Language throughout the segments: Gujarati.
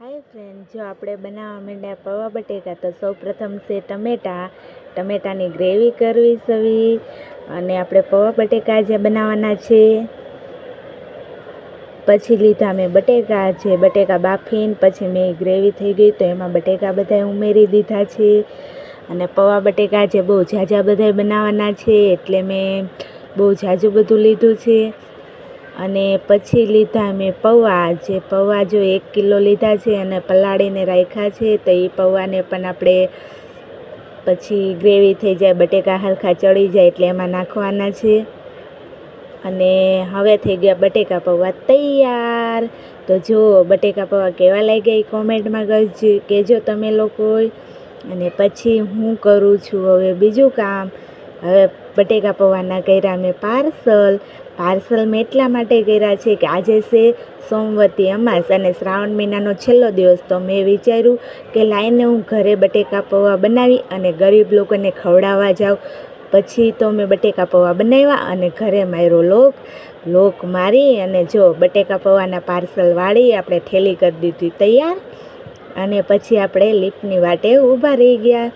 હાય ફ્રેન્ડ જો આપણે બનાવવા માંડ્યા પૌવા બટેકા, તો સૌ પ્રથમ છે ટમેટા. ટમેટાની ગ્રેવી કરવી સવી અને આપણે પૌવા બટેકા જે બનાવવાના છે, પછી લીધા મેં બટેકા જે બટેકા બાફીને પછી મેં ગ્રેવી થઈ ગઈ તો એમાં બટેકા બધા ઉમેરી દીધા છે. અને પૌવા બટેકા જે બહુ ઝાઝા બધા બનાવવાના છે, એટલે મેં બહુ ઝાઝું બધું લીધું છે. અને પછી લીધા મેં પૌવા. જે પૌવા જો એક કિલો લીધા છે અને પલાળીને રાખ્યા છે, તો એ પૌવાને પણ આપણે પછી ગ્રેવી થઈ જાય, બટેકા હરખા ચડી જાય એટલે એમાં નાખવાના છે. અને હવે થઈ ગયા બટેકા પૌવા તૈયાર. તો જો બટેકા પૌવા કેવા લાગ્યા એ કોમેન્ટમાં કહેજો કહેજો તમે લોકો. અને પછી હું કરું છું હવે બીજું કામ. હવે બટેકા પૌવાના કર્યા મેં પાર્સલ. પાર્સલ મેં એટલા માટે કર્યા છે કે આજે છે સોમવતી અમાસ અને શ્રાવણ મહિનાનો છેલ્લો દિવસ. તો મેં વિચાર્યું કે લાઈને હું ઘરે બટેકા પૌવા બનાવી અને ગરીબ લોકોને ખવડાવવા જાઉં. પછી તો મેં બટેકા પૌવા બનાવ્યા અને ઘરે માર્યો લોક. લોક મારી અને જો બટેકા પૌવાના પાર્સલ વાળી આપણે ઠેલી કરી દીધી તૈયાર. અને પછી આપણે લીપની વાટે ઊભા રહી ગયા.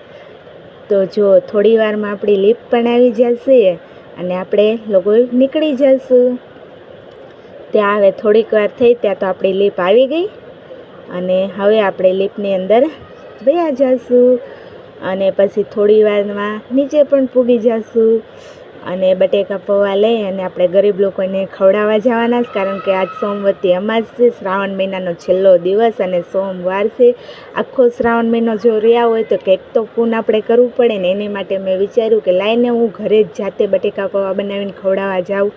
તો જો થોડી વારમાં આપણી લીપ પણ આવી જશે અને આપણે લોકો નીકળી જશું. ત્યાં હવે થોડીક વાર થઈ, ત્યાં તો આપણી લીપ આવી ગઈ અને હવે આપણે લીપની અંદર વયા જશું અને પછી થોડી વારમાં નીચે પણ પૂગી જશું. અને બટેકા પૌવા લઈ અને આપણે ગરીબ લોકોને ખવડાવવા જવાના છે, કારણ કે આજ સોમવતી અમાસ છે, શ્રાવણ મહિનાનો છેલ્લો દિવસ અને સોમવાર છે. આખો શ્રાવણ મહિનો જો રહ્યા હોય તો કંઈક તો પૂન આપણે કરવું પડે ને એની માટે મેં વિચાર્યું કે લાઈને હું ઘરે જ જાતે બટેકા પૌવા બનાવીને ખવડાવવા જાઉં.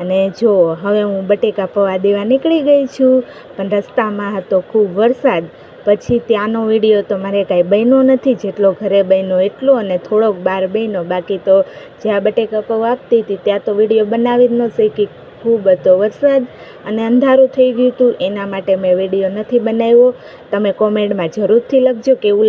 અને જો હવે હું બટેકા પૌવા દેવા નીકળી ગઈ છું, પણ રસ્તામાં હતો ખૂબ વરસાદ પછી ત્યાંનો વીડિયો તો મારે કાંઈ બન્યો નથી. જેટલો ઘરે બન્યો એટલો અને થોડોક બહાર બન્યો. બાકી તો જ્યાં બટેકા પૌવા આપતી હતી, ત્યાં તો વીડિયો બનાવી જ ન શકી. ખૂબ હતો વરસાદ અને અંધારું થઈ ગયું હતું. એના માટે મેં વીડિયો નથી બનાવ્યો. તમે કોમેન્ટમાં જરૂરથી લખજો કેવું